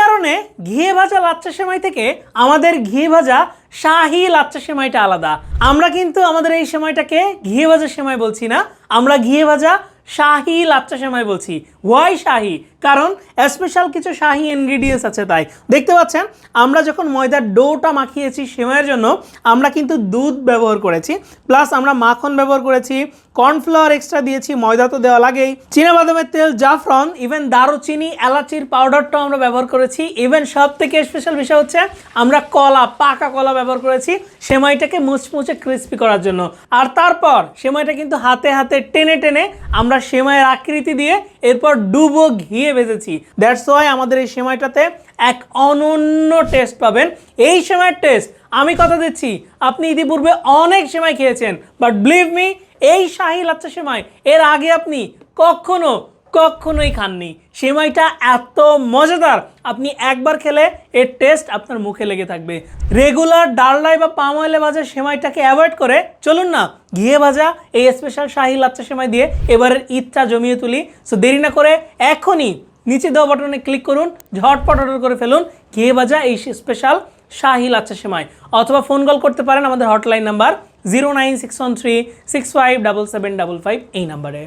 কারণে ঘিয়ে ভাজা লাচ্চা সেমাই থেকে আমাদের ঘিয়ে ভাজা শাহি লাচ্চা সেমাইটা আলাদা। আমরা কিন্তু আমাদের এই সেমাইটাকে ঘিয়ে ভাজা সেমাই বলছি না, আমরা ঘিয়ে ভাজা শাহি লাচ্চা সেমাই বলছি। ওয়াই শাহি? কারণ স্পেশাল কিছু শাহি ইনগ্রিডিয়েন্টস আছে তাই। দেখতে পাচ্ছেন, আমরা যখন ময়দার ডোটা মাখিয়েছি সেমাইয়ের জন্য, আমরা কিন্তু দুধ ব্যবহার করেছি প্লাস আমরা মাখন ব্যবহার করেছি কর্নফ্লাওয়ার এক্সট্রা দিয়েছি, ময়দা তো দেওয়া লাগেই। বাদামের তেল, জাফরন ইভেন দারুচিনি, এলাচির পাউডারটাও আমরা ব্যবহার করেছি। ইভেন সব থেকে স্পেশাল বিষয় হচ্ছে, আমরা কলা, পাকা কলা ব্যবহার করেছি, সেমাইটাকে মুচমুচে ক্রিস্পি করার জন্য। আর তারপর, সেমাইটা কিন্তু হাতে হাতে টেনে টেনে আমরা সেমাইয়ের আকৃতি দিয়ে এরপর ডুবো ঘিয়ে ভেজেছি দ্যাটস ওয়াই আমাদের এই সেমাইটাতে এক অনন্য টেস্ট পাবেন। এই সময়ের টেস্ট আমি কথা দিচ্ছি, আপনি ইতিপূর্বে অনেক সেমাই খেয়েছেন বাট বিলিভ মি এই শাহি লাচ্চা সেমাই, এর আগে আপনি কখনো, কখনোই খাননি। সেমাইটা এত মজাদার, আপনি একবার খেলে এর টেস্ট আপনার মুখে লেগে থাকবে। রেগুলার ডালডাই বা পাম অয়েলে ভাজা সেমাইটাকে অ্যাভয়েড করে চলুন না, ঘিয়ে ভাজা এই স্পেশাল শাহি লাচ্চা সেমাই দিয়ে এবারের ঈদটা জমিয়ে তুলি। সো দেরি না করে এখনই নিচে দেওয়া বাটনে ক্লিক করুন ঝটপট অর্ডার করে ফেলুন, কে বাজা এই স্পেশাল শাহি আচ্ছা সেমাই। অথবা ফোন কল করতে পারেন আমাদের hotline number zero nine six one three six five double seven double five এই নাম্বারে